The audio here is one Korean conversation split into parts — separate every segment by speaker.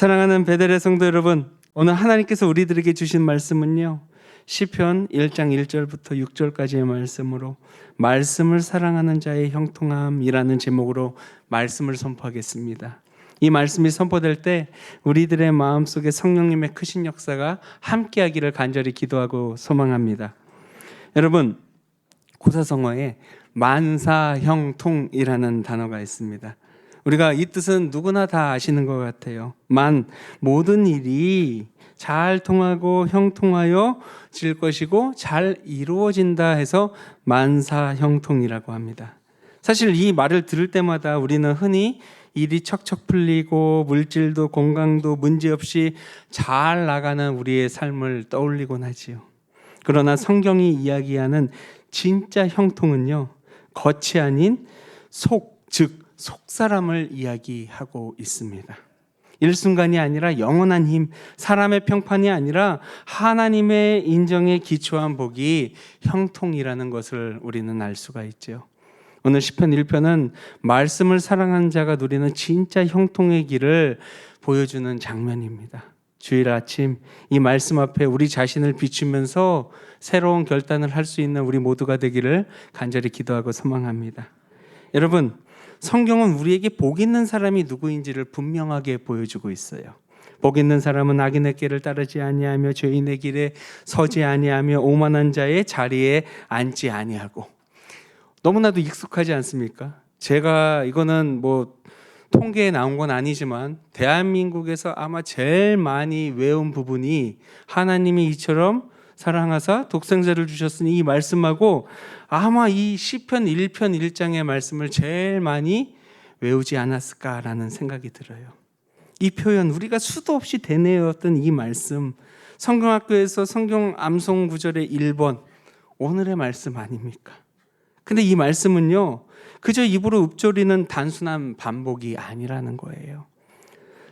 Speaker 1: 사랑하는 베델의 성도 여러분, 오늘 하나님께서 우리들에게 주신 말씀은요. 시편 1장 1절부터 6절까지의 말씀으로 말씀을 사랑하는 자의 형통함이라는 제목으로 말씀을 선포하겠습니다. 이 말씀이 선포될 때 우리들의 마음속에 성령님의 크신 역사가 함께하기를 간절히 기도하고 소망합니다. 여러분, 고사성어에 만사형통이라는 단어가 있습니다. 우리가 이 뜻은 누구나 다 아시는 것 같아요. 만 모든 일이 잘 통하고 형통하여 질 것이고 잘 이루어진다 해서 만사형통이라고 합니다. 사실 이 말을 들을 때마다 우리는 흔히 일이 척척 풀리고 물질도 건강도 문제없이 잘 나가는 우리의 삶을 떠올리곤 하지요. 그러나 성경이 이야기하는 진짜 형통은요. 겉이 아닌 속, 즉 속사람을 이야기하고 있습니다. 일순간이 아니라 영원한 힘, 사람의 평판이 아니라 하나님의 인정에 기초한 복이 형통이라는 것을 우리는 알 수가 있죠. 오늘 시편 1편은 말씀을 사랑하는 자가 누리는 진짜 형통의 길을 보여주는 장면입니다. 주일 아침 이 말씀 앞에 우리 자신을 비추면서 새로운 결단을 할 수 있는 우리 모두가 되기를 간절히 기도하고 소망합니다. 여러분, 성경은 우리에게 복 있는 사람이 누구인지를 분명하게 보여주고 있어요. 복 있는 사람은 악인의 길을 따르지 아니하며 죄인의 길에 서지 아니하며 오만한 자의 자리에 앉지 아니하고 너무나도 익숙하지 않습니까? 제가 이거는 뭐 통계에 나온 건 아니지만 대한민국에서 아마 제일 많이 외운 부분이 하나님이 이처럼 사랑하사 독생자를 주셨으니 이 말씀하고 아마 이 시편 1편 1장의 말씀을 제일 많이 외우지 않았을까라는 생각이 들어요. 이 표현 우리가 수도 없이 되뇌었던 이 말씀 성경학교에서 성경 암송 구절의 1번 오늘의 말씀 아닙니까? 근데 이 말씀은요. 그저 입으로 읊조리는 단순한 반복이 아니라는 거예요.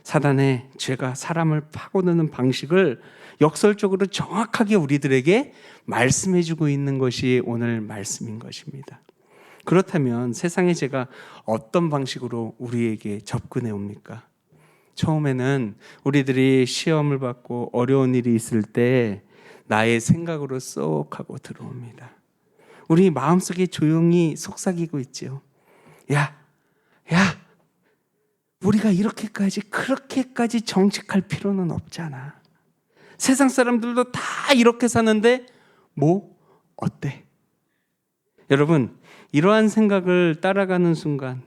Speaker 1: 사단의 죄가 사람을 파고드는 방식을 역설적으로 정확하게 우리들에게 말씀해 주고 있는 것이 오늘 말씀인 것입니다. 그렇다면 세상의 죄가 어떤 방식으로 우리에게 접근해 옵니까? 처음에는 우리들이 시험을 받고 어려운 일이 있을 때 나의 생각으로 쏙 하고 들어옵니다. 우리 마음속에 조용히 속삭이고 있지요. 야, 야, 우리가 이렇게까지 그렇게까지 정직할 필요는 없잖아. 세상 사람들도 다 이렇게 사는데 뭐 어때? 여러분 이러한 생각을 따라가는 순간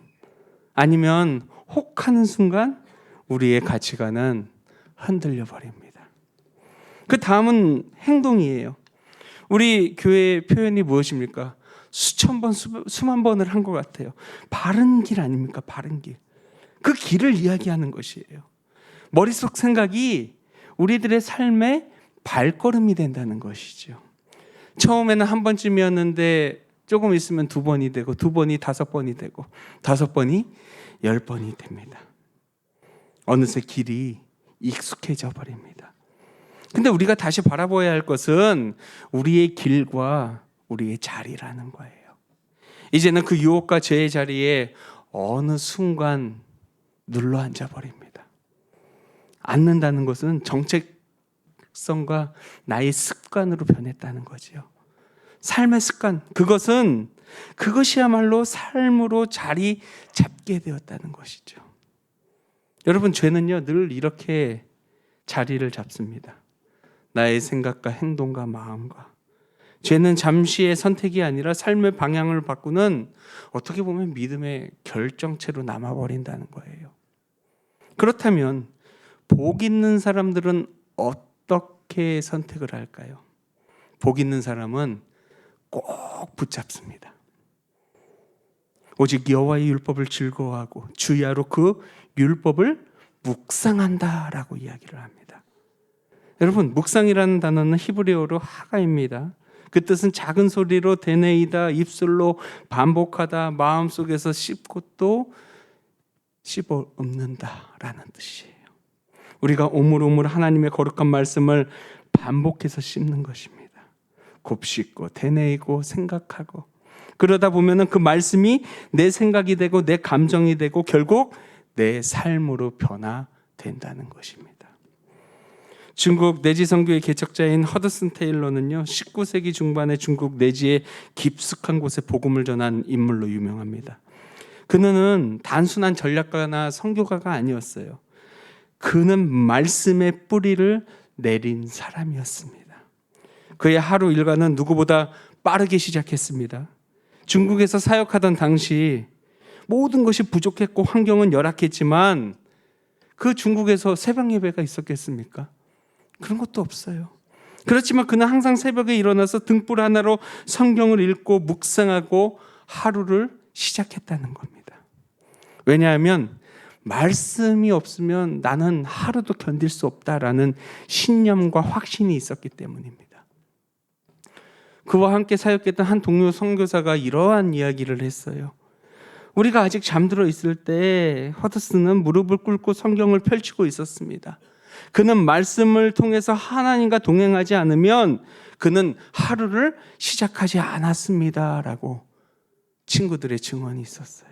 Speaker 1: 아니면 혹하는 순간 우리의 가치관은 흔들려 버립니다. 그 다음은 행동이에요. 우리 교회의 표현이 무엇입니까? 수천 번, 수, 수만 번을 한 것 같아요. 바른 길 아닙니까? 바른 길. 그 길을 이야기하는 것이에요. 머릿속 생각이 우리들의 삶의 발걸음이 된다는 것이죠. 처음에는 한 번쯤이었는데 조금 있으면 두 번이 되고 두 번이 다섯 번이 되고 다섯 번이 열 번이 됩니다. 어느새 길이 익숙해져 버립니다. 근데 우리가 다시 바라봐야 할 것은 우리의 길과 우리의 자리라는 거예요. 이제는 그 유혹과 죄의 자리에 어느 순간 눌러 앉아 버립니다. 앉는다는 것은 정체성과 나의 습관으로 변했다는 거지요. 삶의 습관, 그것은 그것이야말로 삶으로 자리 잡게 되었다는 것이죠. 여러분, 죄는요, 늘 이렇게 자리를 잡습니다. 나의 생각과 행동과 마음과. 죄는 잠시의 선택이 아니라 삶의 방향을 바꾸는 어떻게 보면 믿음의 결정체로 남아버린다는 거예요. 그렇다면, 복 있는 사람들은 어떻게 선택을 할까요? 복 있는 사람은 꼭 붙잡습니다. 오직 여호와의 율법을 즐거워하고 주야로 그 율법을 묵상한다라고 이야기를 합니다. 여러분, 묵상이라는 단어는 히브리어로 하가입니다. 그 뜻은 작은 소리로 되뇌이다, 입술로 반복하다, 마음속에서 씹고 또 씹어 읊는다라는 뜻이에요. 우리가 오물오물 하나님의 거룩한 말씀을 반복해서 씹는 것입니다. 곱씹고 되뇌이고 생각하고 그러다 보면은 그 말씀이 내 생각이 되고 내 감정이 되고 결국 내 삶으로 변화되는 된다는 것입니다. 중국 내지 선교의 개척자인 허드슨 테일러는요 19세기 중반에 중국 내지의 깊숙한 곳에 복음을 전한 인물로 유명합니다. 그는 단순한 전략가나 선교가가 아니었어요. 그는 말씀의 뿌리를 내린 사람이었습니다. 그의 하루 일과는 누구보다 빠르게 시작했습니다. 중국에서 사역하던 당시 모든 것이 부족했고 환경은 열악했지만 그 중국에서 새벽 예배가 있었겠습니까? 그런 것도 없어요. 그렇지만 그는 항상 새벽에 일어나서 등불 하나로 성경을 읽고 묵상하고 하루를 시작했다는 겁니다. 왜냐하면 말씀이 없으면 나는 하루도 견딜 수 없다라는 신념과 확신이 있었기 때문입니다. 그와 함께 사역했던 한 동료 선교사가 이러한 이야기를 했어요. 우리가 아직 잠들어 있을 때 허드슨은 무릎을 꿇고 성경을 펼치고 있었습니다. 그는 말씀을 통해서 하나님과 동행하지 않으면 그는 하루를 시작하지 않았습니다라고 친구들의 증언이 있었어요.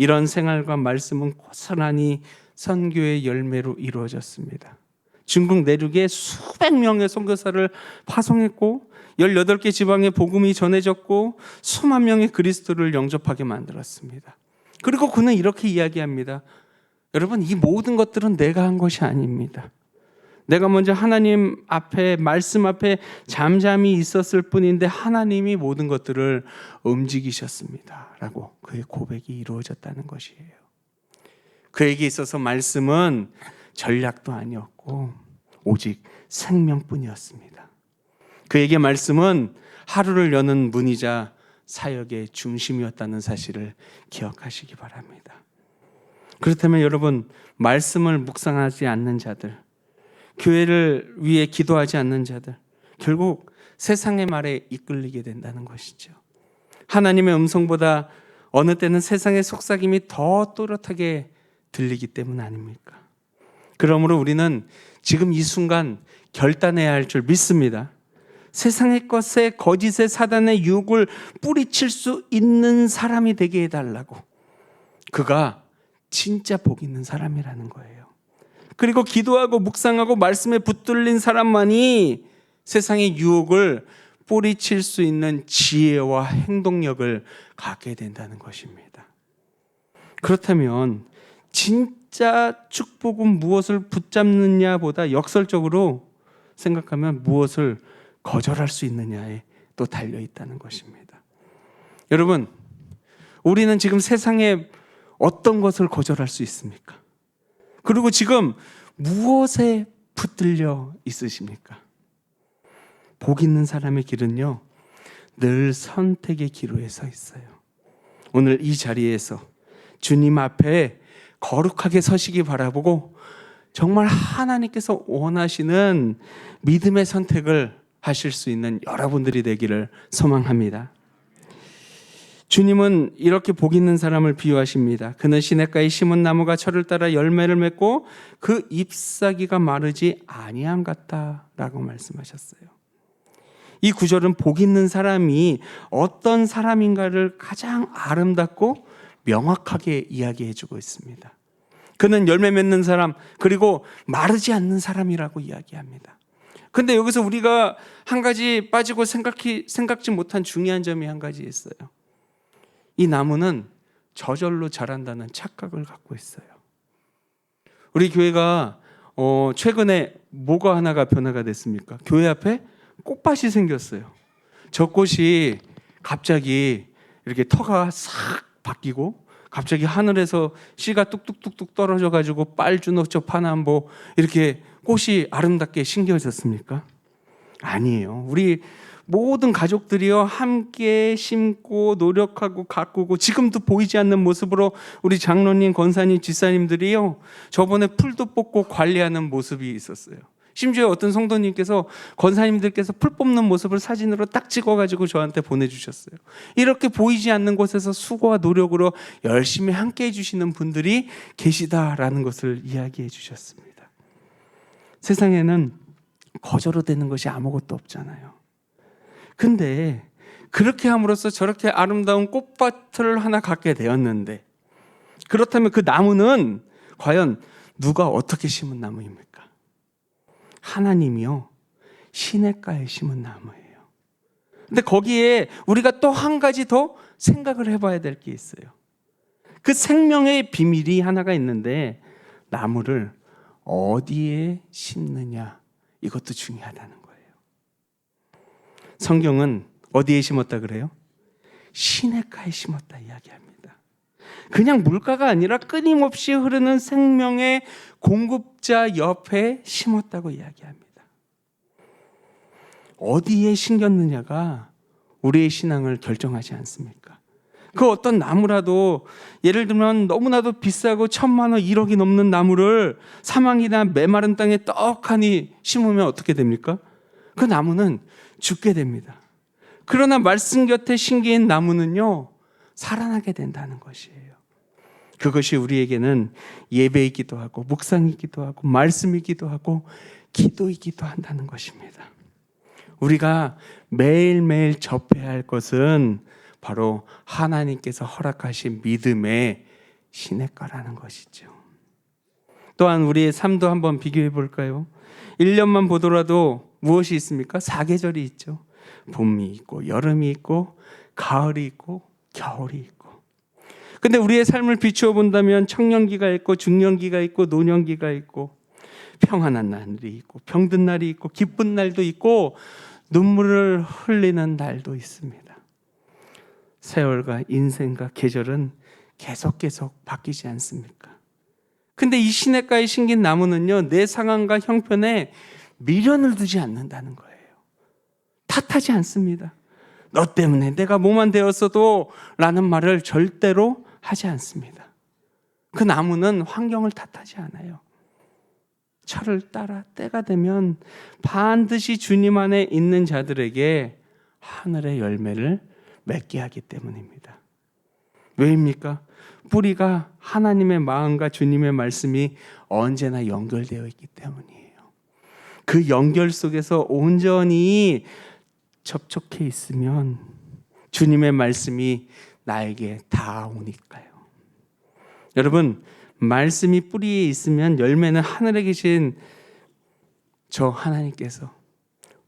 Speaker 1: 이런 생활과 말씀은 고스란히 선교의 열매로 이루어졌습니다. 중국 내륙에 수백 명의 선교사를 파송했고 18개 지방에 복음이 전해졌고 수만 명의 그리스도를 영접하게 만들었습니다. 그리고 그는 이렇게 이야기합니다. 여러분, 이 모든 것들은 내가 한 것이 아닙니다. 내가 먼저 하나님 앞에, 말씀 앞에 잠잠히 있었을 뿐인데 하나님이 모든 것들을 움직이셨습니다. 라고 그의 고백이 이루어졌다는 것이에요. 그에게 있어서 말씀은 전략도 아니었고, 오직 생명뿐이었습니다. 그에게 말씀은 하루를 여는 문이자 사역의 중심이었다는 사실을 기억하시기 바랍니다. 그렇다면 여러분 말씀을 묵상하지 않는 자들, 교회를 위해 기도하지 않는 자들, 결국 세상의 말에 이끌리게 된다는 것이죠. 하나님의 음성보다 어느 때는 세상의 속삭임이 더 또렷하게 들리기 때문 아닙니까? 그러므로 우리는 지금 이 순간 결단해야 할 줄 믿습니다. 세상의 것에 거짓의 사단의 유혹을 뿌리칠 수 있는 사람이 되게 해달라고. 그가 진짜 복 있는 사람이라는 거예요. 그리고 기도하고 묵상하고 말씀에 붙들린 사람만이 세상의 유혹을 뿌리칠 수 있는 지혜와 행동력을 갖게 된다는 것입니다. 그렇다면 진짜 축복은 무엇을 붙잡느냐보다 역설적으로 생각하면 무엇을 거절할 수 있느냐에 또 달려 있다는 것입니다. 여러분, 우리는 지금 세상에 어떤 것을 거절할 수 있습니까? 그리고 지금 무엇에 붙들려 있으십니까? 복 있는 사람의 길은요, 늘 선택의 기로에 서 있어요. 오늘 이 자리에서 주님 앞에 거룩하게 서시기 바라보고 정말 하나님께서 원하시는 믿음의 선택을 하실 수 있는 여러분들이 되기를 소망합니다. 주님은 이렇게 복 있는 사람을 비유하십니다. 그는 시냇가에 심은 나무가 철을 따라 열매를 맺고 그 잎사귀가 마르지 아니함 같다라고 말씀하셨어요. 이 구절은 복 있는 사람이 어떤 사람인가를 가장 아름답고 명확하게 이야기해 주고 있습니다. 그는 열매 맺는 사람 그리고 마르지 않는 사람이라고 이야기합니다. 근데 여기서 우리가 한 가지 빠지고 생각히, 생각지 못한 중요한 점이 한 가지 있어요. 이 나무는 저절로 자란다는 착각을 갖고 있어요. 우리 교회가 어, 최근에 뭐가 하나가 변화가 됐습니까? 교회 앞에 꽃밭이 생겼어요. 저 꽃이 갑자기 이렇게 터가 싹 바뀌고 갑자기 하늘에서 씨가 뚝뚝뚝뚝 떨어져 가지고 빨주노초 파남보 이렇게 꽃이 아름답게 신겨졌습니까? 아니에요. 우리 모든 가족들이요 함께 심고 노력하고 가꾸고 지금도 보이지 않는 모습으로 우리 장로님, 권사님, 지사님들이요 저번에 풀도 뽑고 관리하는 모습이 있었어요. 심지어 어떤 성도님께서 권사님들께서 풀 뽑는 모습을 사진으로 딱 찍어가지고 저한테 보내주셨어요. 이렇게 보이지 않는 곳에서 수고와 노력으로 열심히 함께 해주시는 분들이 계시다라는 것을 이야기해 주셨습니다. 세상에는 거저로 되는 것이 아무것도 없잖아요. 근데 그렇게 함으로써 저렇게 아름다운 꽃밭을 하나 갖게 되었는데 그렇다면 그 나무는 과연 누가 어떻게 심은 나무입니까? 하나님이요. 시냇가에 심은 나무예요. 근데 거기에 우리가 또 한 가지 더 생각을 해봐야 될 게 있어요. 그 생명의 비밀이 하나가 있는데 나무를 어디에 심느냐 이것도 중요하다는. 성경은 어디에 심었다 그래요? 시냇가에 심었다 이야기합니다. 그냥 물가가 아니라 끊임없이 흐르는 생명의 공급자 옆에 심었다고 이야기합니다. 어디에 심겼느냐가 우리의 신앙을 결정하지 않습니까? 그 어떤 나무라도 예를 들면 너무나도 비싸고 천만 원, 1억이 넘는 나무를 사망이나 메마른 땅에 떡하니 심으면 어떻게 됩니까? 그 나무는 죽게 됩니다. 그러나 말씀 곁에 심긴 나무는요, 살아나게 된다는 것이에요. 그것이 우리에게는 예배이기도 하고, 묵상이기도 하고, 말씀이기도 하고, 기도이기도 한다는 것입니다. 우리가 매일매일 접해야 할 것은 바로 하나님께서 허락하신 믿음의 시냇가라는 것이죠. 또한 우리의 삶도 한번 비교해 볼까요? 1년만 보더라도 무엇이 있습니까? 사계절이 있죠. 봄이 있고 여름이 있고 가을이 있고 겨울이 있고. 근데 우리의 삶을 비추어 본다면 청년기가 있고 중년기가 있고 노년기가 있고 평안한 날이 있고 병든 날이 있고 기쁜 날도 있고 눈물을 흘리는 날도 있습니다. 세월과 인생과 계절은 계속 계속 바뀌지 않습니까? 근데 이 시냇가에 심긴 나무는요, 내 상황과 형편에 미련을 두지 않는다는 거예요. 탓하지 않습니다. 너 때문에 내가 뭐만 되었어도 라는 말을 절대로 하지 않습니다. 그 나무는 환경을 탓하지 않아요. 철을 따라 때가 되면 반드시 주님 안에 있는 자들에게 하늘의 열매를 맺게 하기 때문입니다. 왜입니까? 뿌리가 하나님의 마음과 주님의 말씀이 언제나 연결되어 있기 때문이에요. 그 연결 속에서 온전히 접촉해 있으면 주님의 말씀이 나에게 닿아오니까요. 여러분, 말씀이 뿌리에 있으면 열매는 하늘에 계신 저 하나님께서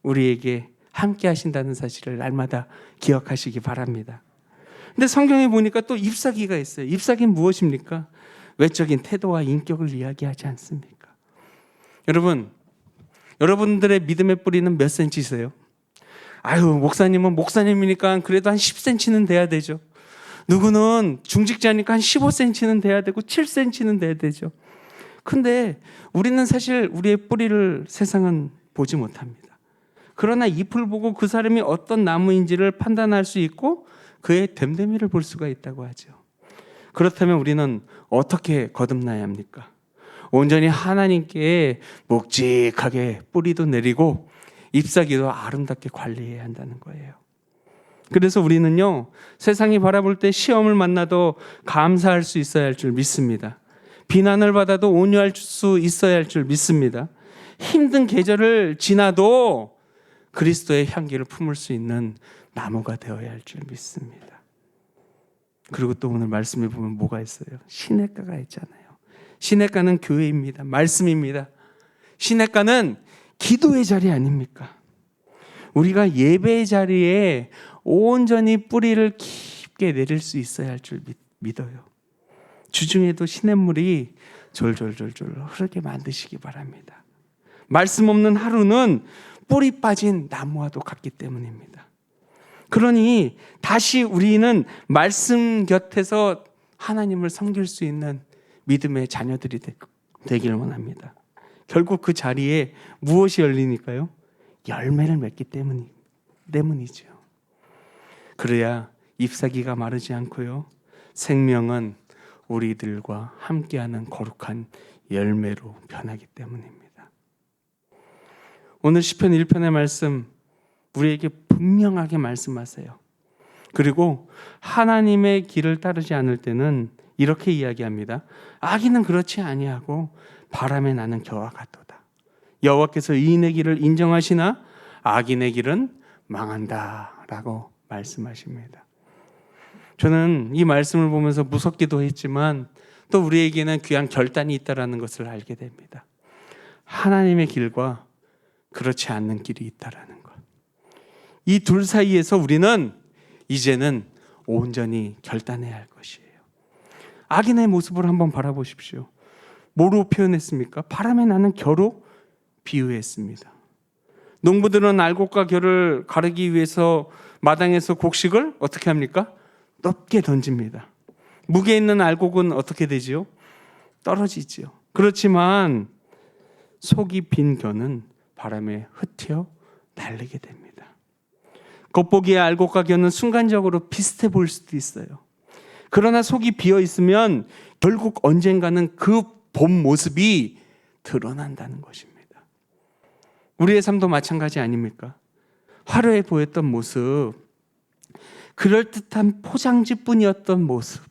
Speaker 1: 우리에게 함께 하신다는 사실을 날마다 기억하시기 바랍니다. 근데 성경에 보니까 또 잎사귀가 있어요. 잎사귀는 무엇입니까? 외적인 태도와 인격을 이야기하지 않습니까? 여러분, 여러분들의 믿음의 뿌리는 몇 센치세요? 아유, 목사님은 목사님이니까 그래도 한 10cm는 돼야 되죠. 누구는 중직자니까 한 15cm는 돼야 되고 7cm는 돼야 되죠. 근데 우리는 사실 우리의 뿌리를 세상은 보지 못합니다. 그러나 잎을 보고 그 사람이 어떤 나무인지를 판단할 수 있고 그의 됨됨이를 볼 수가 있다고 하죠. 그렇다면 우리는 어떻게 거듭나야 합니까? 온전히 하나님께 묵직하게 뿌리도 내리고 잎사귀도 아름답게 관리해야 한다는 거예요. 그래서 우리는요, 세상이 바라볼 때 시험을 만나도 감사할 수 있어야 할 줄 믿습니다. 비난을 받아도 온유할 수 있어야 할 줄 믿습니다. 힘든 계절을 지나도 그리스도의 향기를 품을 수 있는 나무가 되어야 할 줄 믿습니다. 그리고 또 오늘 말씀에 보면 뭐가 있어요? 시냇가가 있잖아요. 시냇가는 교회입니다. 말씀입니다. 시냇가는 기도의 자리 아닙니까? 우리가 예배의 자리에 온전히 뿌리를 깊게 내릴 수 있어야 할 줄 믿어요. 주중에도 시냇물이 졸졸졸졸 흐르게 만드시기 바랍니다. 말씀 없는 하루는 뿌리 빠진 나무와도 같기 때문입니다. 그러니 다시 우리는 말씀 곁에서 하나님을 섬길 수 있는 믿음의 자녀들이 되기를 원합니다. 결국 그 자리에 무엇이 열리니까요? 열매를 맺기 때문이, 때문이죠. 그래야 잎사귀가 마르지 않고요. 생명은 우리들과 함께하는 거룩한 열매로 변하기 때문입니다. 오늘 시편 1편의 말씀 우리에게 분명하게 말씀하세요. 그리고 하나님의 길을 따르지 않을 때는 이렇게 이야기합니다. 악인은 그렇지 아니하고 바람에 나는 겨와 같도다. 여호와께서 의인의 길을 인정하시나 악인의 길은 망한다라고 말씀하십니다. 저는 이 말씀을 보면서 무섭기도 했지만 또 우리에게는 귀한 결단이 있다라는 것을 알게 됩니다. 하나님의 길과 그렇지 않는 길이 있다라는 것. 이 둘 사이에서 우리는 이제는 온전히 결단해야 할 것이에요. 악인의 모습을 한번 바라보십시오. 뭐로 표현했습니까? 바람에 나는 겨로 비유했습니다. 농부들은 알곡과 겨를 가르기 위해서 마당에서 곡식을 어떻게 합니까? 높게 던집니다. 무게 있는 알곡은 어떻게 되지요? 떨어지지요. 그렇지만 속이 빈 겨는 바람에 흩어 날리게 됩니다. 겉보기에 알곡과 겨는 순간적으로 비슷해 보일 수도 있어요. 그러나 속이 비어 있으면 결국 언젠가는 그 본 모습이 드러난다는 것입니다. 우리의 삶도 마찬가지 아닙니까? 화려해 보였던 모습, 그럴듯한 포장지뿐이었던 모습.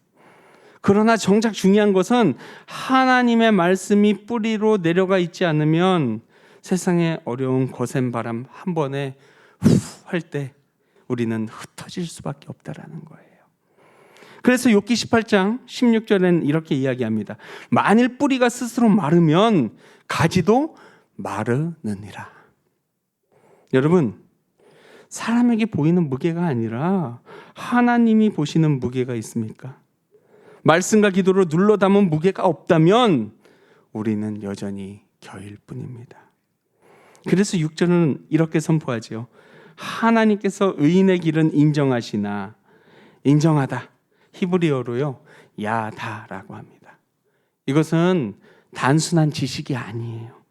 Speaker 1: 그러나 정작 중요한 것은 하나님의 말씀이 뿌리로 내려가 있지 않으면 세상의 어려운 거센 바람 한 번에 후 할 때 우리는 흩어질 수밖에 없다라는 거예요. 그래서 욥기 18장 16절에는 이렇게 이야기합니다. 만일 뿌리가 스스로 마르면 가지도 마르느니라. 여러분, 사람에게 보이는 무게가 아니라 하나님이 보시는 무게가 있습니까? 말씀과 기도로 눌러 담은 무게가 없다면 우리는 여전히 겨일 뿐입니다. 그래서 6절은 이렇게 선포하지요. 하나님께서 의인의 길은 인정하시나 인정하다. 히브리어로요. 야다라고 합니다. 이것은 단순한 지식이 아니에요.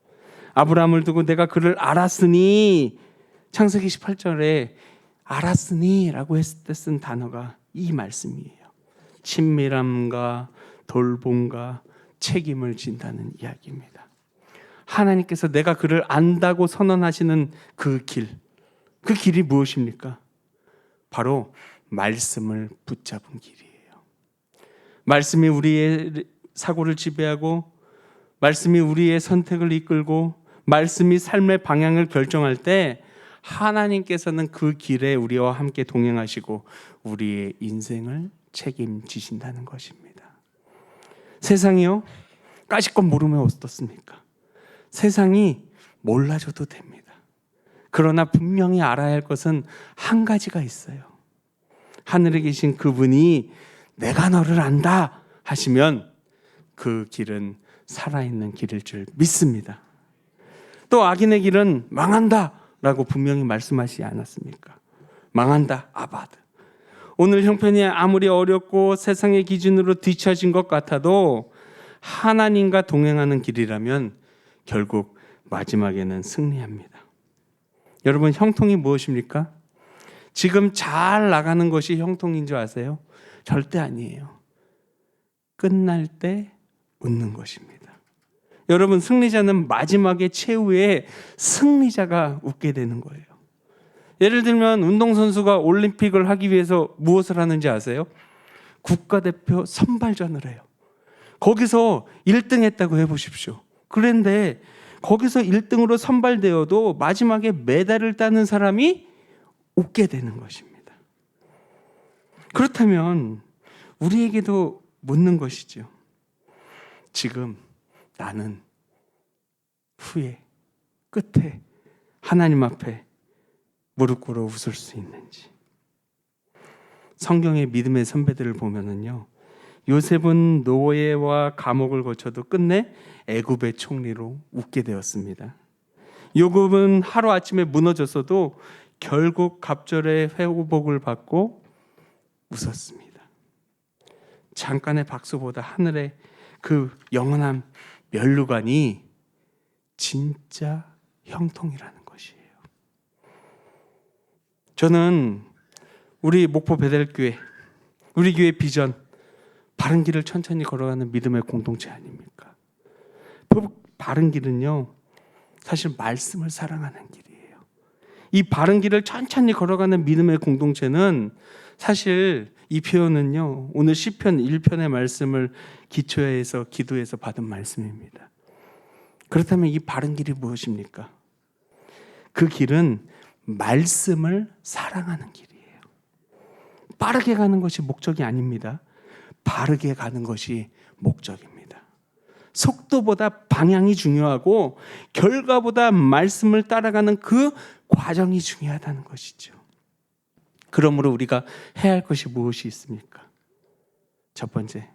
Speaker 1: 아브라함을 두고 내가 그를 알았으니 창세기 18절에 알았으니라고 했을 때 쓴 단어가 이 말씀이에요. 친밀함과 돌봄과 책임을 진다는 이야기입니다. 하나님께서 내가 그를 안다고 선언하시는 그 길, 그 길이 무엇입니까? 바로 말씀을 붙잡은 길이에요. 말씀이 우리의 사고를 지배하고, 말씀이 우리의 선택을 이끌고, 말씀이 삶의 방향을 결정할 때 하나님께서는 그 길에 우리와 함께 동행하시고 우리의 인생을 책임지신다는 것입니다. 세상이요? 까짓것 모르면 어떻습니까? 세상이 몰라줘도 됩니다. 그러나 분명히 알아야 할 것은 한 가지가 있어요. 하늘에 계신 그분이 내가 너를 안다 하시면 그 길은 살아있는 길일 줄 믿습니다. 또 악인의 길은 망한다 라고 분명히 말씀하시지 않았습니까? 망한다, 아바드. 오늘 형편이 아무리 어렵고 세상의 기준으로 뒤처진 것 같아도 하나님과 동행하는 길이라면 결국 마지막에는 승리합니다. 여러분, 형통이 무엇입니까? 지금 잘 나가는 것이 형통인 줄 아세요? 절대 아니에요. 끝날 때 웃는 것입니다. 여러분, 승리자는 마지막에 최후에 승리자가 웃게 되는 거예요. 예를 들면 운동선수가 올림픽을 하기 위해서 무엇을 하는지 아세요? 국가대표 선발전을 해요. 거기서 1등 했다고 해보십시오. 그런데 거기서 1등으로 선발되어도 마지막에 메달을 따는 사람이 웃게 되는 것입니다. 그렇다면 우리에게도 묻는 것이죠. 지금 나는 후에 끝에 하나님 앞에 무릎 꿇어 웃을 수 있는지. 성경의 믿음의 선배들을 보면은요. 요셉은 노예와 감옥을 거쳐도 끝내 애굽의 총리로 웃게 되었습니다. 요셉은 하루 아침에 무너졌어도 결국 갑절의 회복을 받고 웃었습니다. 잠깐의 박수보다 하늘의 그 영원한 멸류관이 진짜 형통이라는 것이에요. 저는 우리 목포 베델교회, 우리 교회 비전, 바른 길을 천천히 걸어가는 믿음의 공동체 아닙니까? 그 바른 길은요, 사실 말씀을 사랑하는 길이에요. 이 바른 길을 천천히 걸어가는 믿음의 공동체는 사실 이 표현은요, 오늘 시편 1편의 말씀을 기초해서 기도해서 받은 말씀입니다. 그렇다면 이 바른 길이 무엇입니까? 그 길은 말씀을 사랑하는 길이에요. 빠르게 가는 것이 목적이 아닙니다. 바르게 가는 것이 목적입니다. 속도보다 방향이 중요하고 결과보다 말씀을 따라가는 그 과정이 중요하다는 것이죠. 그러므로 우리가 해야 할 것이 무엇이 있습니까? 첫 번째,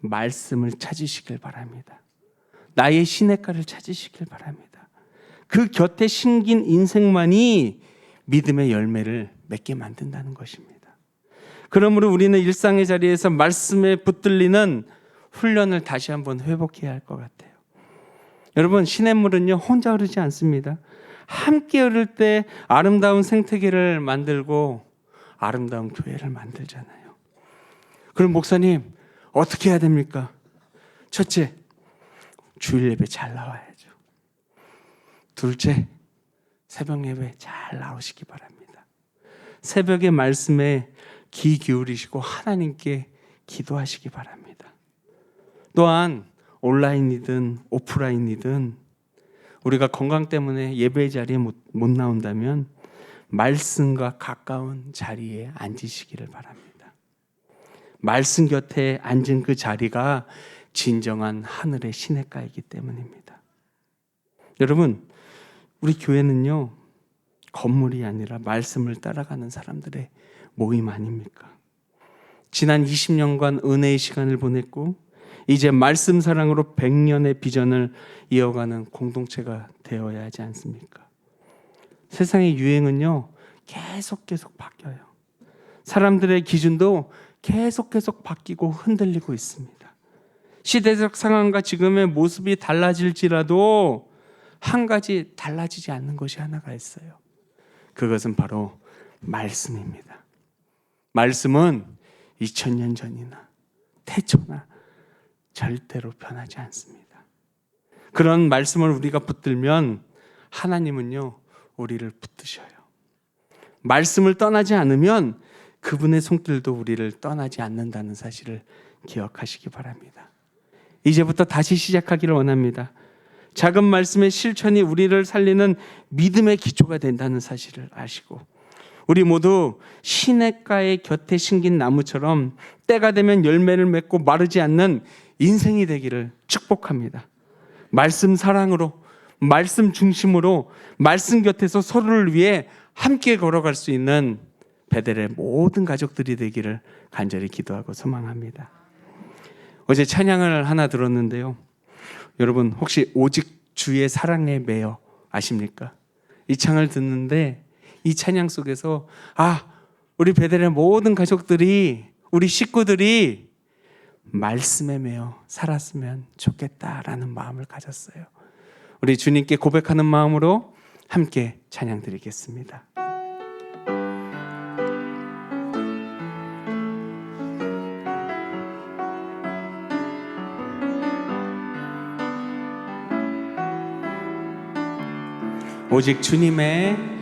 Speaker 1: 말씀을 찾으시길 바랍니다. 나의 시냇가를 찾으시길 바랍니다. 그 곁에 심긴 인생만이 믿음의 열매를 맺게 만든다는 것입니다. 그러므로 우리는 일상의 자리에서 말씀에 붙들리는 훈련을 다시 한번 회복해야 할 것 같아요. 여러분, 시냇물은요, 혼자 흐르지 않습니다. 함께 흐를 때 아름다운 생태계를 만들고 아름다운 교회를 만들잖아요. 그럼 목사님, 어떻게 해야 됩니까? 첫째, 주일 예배 잘 나와야죠. 둘째, 새벽 예배 잘 나오시기 바랍니다. 새벽의 말씀에 귀 기울이시고 하나님께 기도하시기 바랍니다. 또한 온라인이든 오프라인이든 우리가 건강 때문에 예배 자리에 못, 못 나온다면 말씀과 가까운 자리에 앉으시기를 바랍니다. 말씀 곁에 앉은 그 자리가 진정한 하늘의 시냇가이기 때문입니다. 여러분, 우리 교회는요, 건물이 아니라 말씀을 따라가는 사람들의 모임 아닙니까? 지난 20년간 은혜의 시간을 보냈고, 이제 말씀 사랑으로 100년의 비전을 이어가는 공동체가 되어야 하지 않습니까? 세상의 유행은요, 계속 계속 바뀌어요. 사람들의 기준도 계속 계속 바뀌고 흔들리고 있습니다. 시대적 상황과 지금의 모습이 달라질지라도 한 가지 달라지지 않는 것이 하나가 있어요. 그것은 바로 말씀입니다. 말씀은 2000년 전이나 태초나 절대로 변하지 않습니다. 그런 말씀을 우리가 붙들면 하나님은요, 우리를 붙드셔요. 말씀을 떠나지 않으면 그분의 손길도 우리를 떠나지 않는다는 사실을 기억하시기 바랍니다. 이제부터 다시 시작하기를 원합니다. 작은 말씀의 실천이 우리를 살리는 믿음의 기초가 된다는 사실을 아시고 우리 모두 시냇가의 곁에 심긴 나무처럼 때가 되면 열매를 맺고 마르지 않는 인생이 되기를 축복합니다. 말씀 사랑으로 말씀 중심으로 말씀 곁에서 서로를 위해 함께 걸어갈 수 있는 베델의 모든 가족들이 되기를 간절히 기도하고 소망합니다. 어제 찬양을 하나 들었는데요. 여러분 혹시 오직 주의 사랑에 매여 아십니까? 이 창을 듣는데 이 찬양 속에서 아 우리 베델의 모든 가족들이 우리 식구들이 말씀에 매여 살았으면 좋겠다라는 마음을 가졌어요. 우리 주님께 고백하는 마음으로 함께 찬양 드리겠습니다. 오직 주님의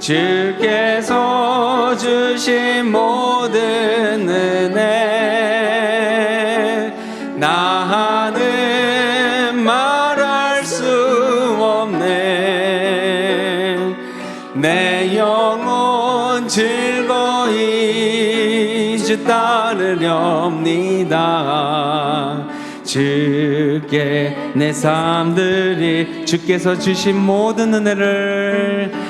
Speaker 1: 주께서 주신 모든 은혜 나는 말할 수 없네. 내 영혼 즐거이 주 따르렵니다. 주께 내 삶들이 주께서 주신 모든 은혜를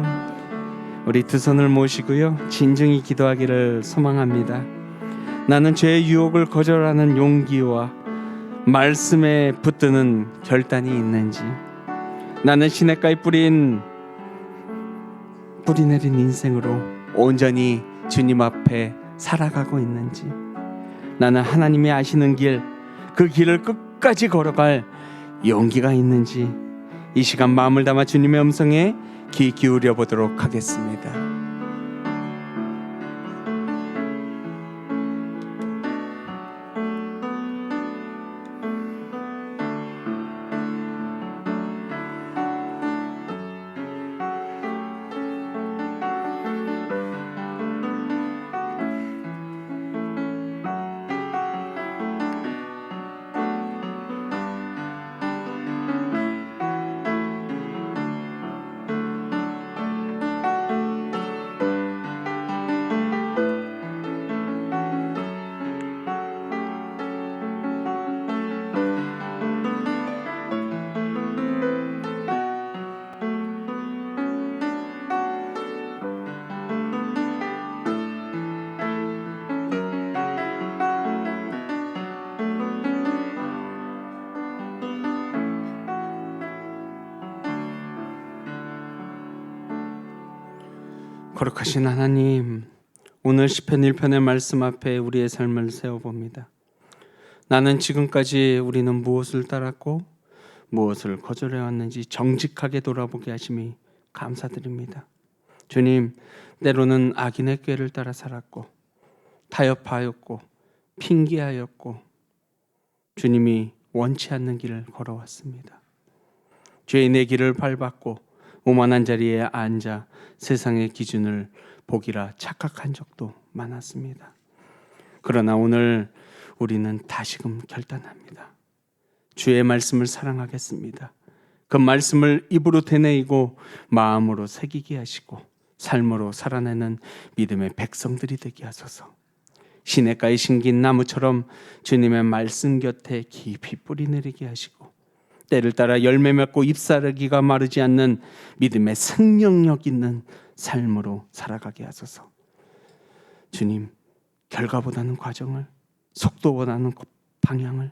Speaker 1: 우리 두 손을 모시고요. 진정히 기도하기를 소망합니다. 나는 죄의 유혹을 거절하는 용기와 말씀에 붙드는 결단이 있는지 나는 시냇가에 뿌린 뿌리 내린 인생으로 온전히 주님 앞에 살아가고 있는지 나는 하나님이 아시는 길 그 길을 끝까지 걸어갈 용기가 있는지 이 시간 마음을 담아 주님의 음성에 귀 기울여 보도록 하겠습니다. 거룩하신 하나님, 오늘 시편 1편의 말씀 앞에 우리의 삶을 세워 봅니다. 나는 지금까지 우리는 무엇을 따랐고 무엇을 거절해 왔는지 정직하게 돌아보게 하심이 감사드립니다. 주님, 때로는 악인의 꾀를 따라 살았고 타협하였고 핑계하였고 주님이 원치 않는 길을 걸어왔습니다. 죄인의 길을 밟았고 오만한 자리에 앉아 세상의 기준을 보기라 착각한 적도 많았습니다. 그러나 오늘 우리는 다시금 결단합니다. 주의 말씀을 사랑하겠습니다. 그 말씀을 입으로 되뇌이고 마음으로 새기게 하시고 삶으로 살아내는 믿음의 백성들이 되게 하소서. 시냇가에 심긴 나무처럼 주님의 말씀 곁에 깊이 뿌리 내리게 하시고 때를 따라 열매 맺고 잎사르기가 마르지 않는 믿음의 생명력 있는 삶으로 살아가게 하소서. 주님, 결과보다는 과정을, 속도보다는 방향을,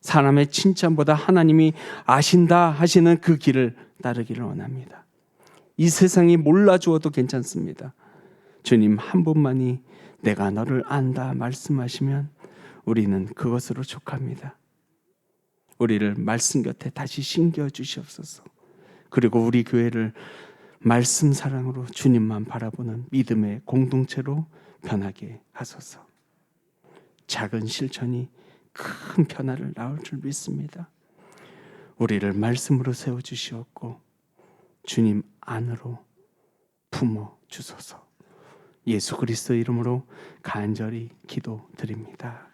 Speaker 1: 사람의 칭찬보다 하나님이 아신다 하시는 그 길을 따르기를 원합니다. 이 세상이 몰라주어도 괜찮습니다. 주님 한 분만이 내가 너를 안다 말씀하시면 우리는 그것으로 족합니다. 우리를 말씀 곁에 다시 신겨 주시옵소서. 그리고 우리 교회를 말씀 사랑으로 주님만 바라보는 믿음의 공동체로 변하게 하소서. 작은 실천이 큰 변화를 낳을 줄 믿습니다. 우리를 말씀으로 세워 주시옵고 주님 안으로 품어 주소서. 예수 그리스도 이름으로 간절히 기도드립니다.